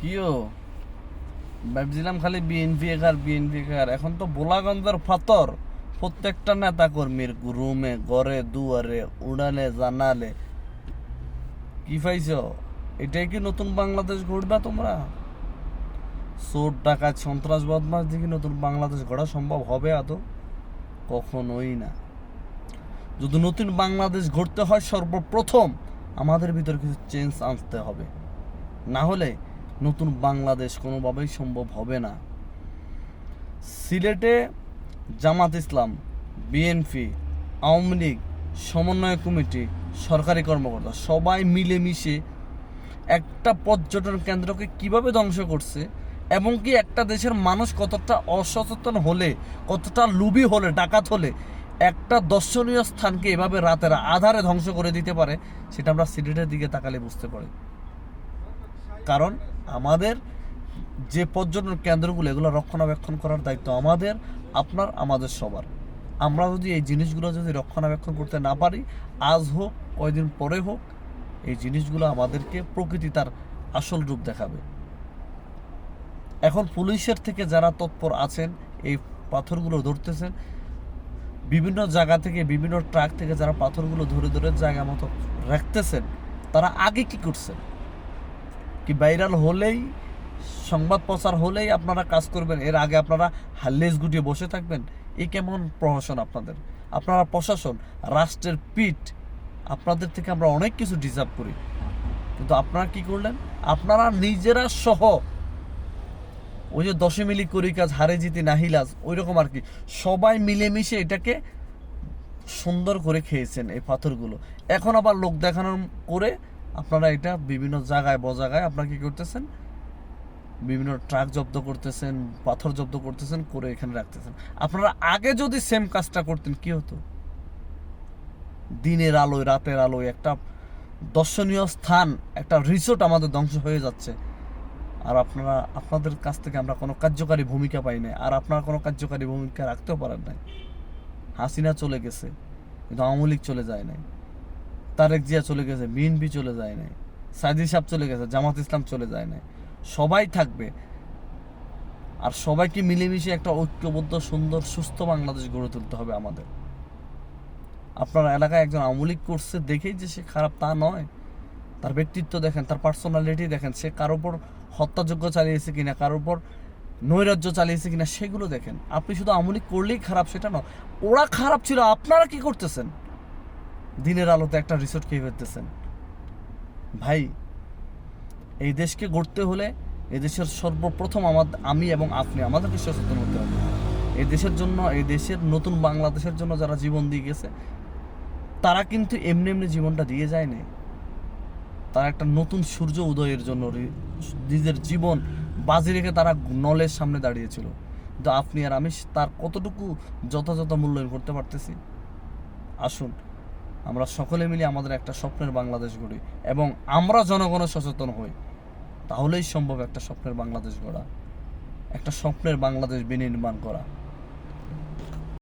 কিও? ভাবছিলাম খালি বিএনপি একার বিএনপি একার এখন তো বোলাগঞ্জের ফাতর। প্রত্যেকটা নেতা কর্মীর রুমে, ঘরে, দুয়ারে উড়ালে জানালে। কি পাইছ? এটাই কি নতুন বাংলাদেশ গড়বা তোমরা? চোর, ডাকাত সন্ত্রাসবাদ মাস দেখি নতুন বাংলাদেশ গড়া সম্ভব হবে আদৌ? কখনোই না। যদি নতুন বাংলাদেশ ঘটতে হয় সর্বপ্রথম আমাদের ভিতর কিছু চেঞ্জ আনতে হবে। না হলে নতুন বাংলাদেশ কোনোভাবেই সম্ভব হবে না। সিলেটে জামাত ইসলাম, বিএনপি, আওয়ামী লীগ, সমন্বয় কমিটি, সরকারি কর্মকর্তা সবাই মিলেমিশে একটা পর্যটন কেন্দ্রকে কীভাবে ধ্বংস করছে এবং কি একটা দেশের মানুষ কতটা অসচেতন হলে, কতটা লুবি হলে, ডাকাত হলে, একটা দর্শনীয় স্থানকে এভাবে রাতের আধারে ধ্বংস করে দিতে পারে, সেটা আমরা সিলেটের দিকে তাকালে বুঝতে পারি। কারণ আমাদের যে পর্যটন কেন্দ্রগুলো, এগুলো রক্ষণাবেক্ষণ করার দায়িত্ব আমাদের, আপনার, আমাদের সবার। আমরা যদি এই জিনিসগুলো যদি রক্ষণাবেক্ষণ করতে না পারি, আজ হোক, কয়দিন পরে হোক, এই জিনিসগুলো আমাদেরকে প্রকৃতি তার আসল রূপ দেখাবে। এখন পুলিশের থেকে যারা তৎপর আছেন, এই পাথরগুলো ধরতেছেন, বিভিন্ন জায়গা থেকে, বিভিন্ন ট্রাক থেকে যারা পাথরগুলো ধরে ধরে জায়গা মতো রাখতেছেন, তারা আগে কি করছেন? কি ভাইরাল হলেই, সংবাদ প্রচার হলেই আপনারা কাজ করবেন। এর আগে আপনারা হাল্লেস গুটিয়ে বসে থাকবেন। এই কেমন প্রশাসন আপনাদের? আপনারা প্রশাসন, রাষ্ট্রের পিঠ, আপনাদের থেকে আমরা অনেক কিছু ডিজার্ভ করি। কিন্তু আপনারা কি করলেন? আপনারা নিজেরা সহ ওই যে দশে মিলি করি কাজ, হারে জিতি নাহিলাজ ওই রকম আর কি। সবাই মিলেমিশে এটাকে সুন্দর করে খেয়েছেন এই পাথরগুলো। এখন আবার লোক দেখানোর করে আপনারা এটা বিভিন্ন জায়গায় বজাগায় আপনারা কি করতেছেন? বিভিন্ন ট্রাক জব্দ করতেছেন, পাথর জব্দ করতেছেন, করে এখানে রাখতেছেন। আপনারা আগে যদি সেম কাজটা করতেন, কি হতো? দিনের আলোয়, রাতের আলোয় একটা দর্শনীয় স্থান, একটা রিসোর্ট আমাদের ধ্বংস হয়ে যাচ্ছে। আর আপনারা, আপনাদের কাছ থেকে আমরা কোনো কার্যকারী ভূমিকা পাই নাই। আর আপনারা কোনো কার্যকারী ভূমিকা রাখতেও পারেন নাই। হাসিনা চলে গেছে, কিন্তু আওয়ামী লীগ চলে যায় নাই। তারেক জিয়া চলে গেছে, বিএনপি চলে যায় নাই সাইদি সাহেব চলে গেছে, জামাত ইসলাম চলে যায় নাই। সবাই থাকবে। আর সবাইকে মিলেমিশে একটা ঐক্যবদ্ধ, সুন্দর, সুস্থ বাংলাদেশ গড়ে তুলতে হবে আমাদের। আপনার এলাকায় একজন আওয়ামী লীগ করছে, দেখেই যে সে খারাপ তা নয়। তার ব্যক্তিত্ব দেখেন, তার পার্সোনালিটি দেখেন, সে কারোর উপর হত্যাযোগ্য চালিয়েছে কিনা কারোর উপর নৈরাজ্য চালিয়েছে কিনা, সেগুলো দেখেন। আপনি শুধু আওয়ামী লীগ করলেই খারাপ, সেটা নয়। ওরা খারাপ ছিল, আপনারা কি করতেছেন? দিনের আলোতে একটা রিসোর্ট খেয়ে ফেলতেছেন। ভাই, এই দেশকে গড়তে হলে এই দেশের সর্বপ্রথম আমার আমি এবং আপনি আমাদেরকে সচেতন হতে হবে। এই দেশের জন্য, এই দেশের নতুন বাংলাদেশের জন্য যারা জীবন দিয়ে গেছে, তারা কিন্তু এমনি এমনি জীবনটা দিয়ে যায়নি তারা একটা নতুন সূর্য উদয়ের জন্য নিজের জীবন বাজি রেখে তারা নলের সামনে দাঁড়িয়েছিল। কিন্তু আপনি আর আমি, তার কতটুকু যথাযথ মূল্যায়ন করতে পারতেছি? আসুন আমরা সকলে মিলে আমাদের একটা স্বপ্নের বাংলাদেশ গড়ি এবং আমরা জনগণ সচেতন হই। তাহলেই সম্ভব একটা স্বপ্নের বাংলাদেশ গড়া, একটা স্বপ্নের বাংলাদেশ বিনির্মাণ করা।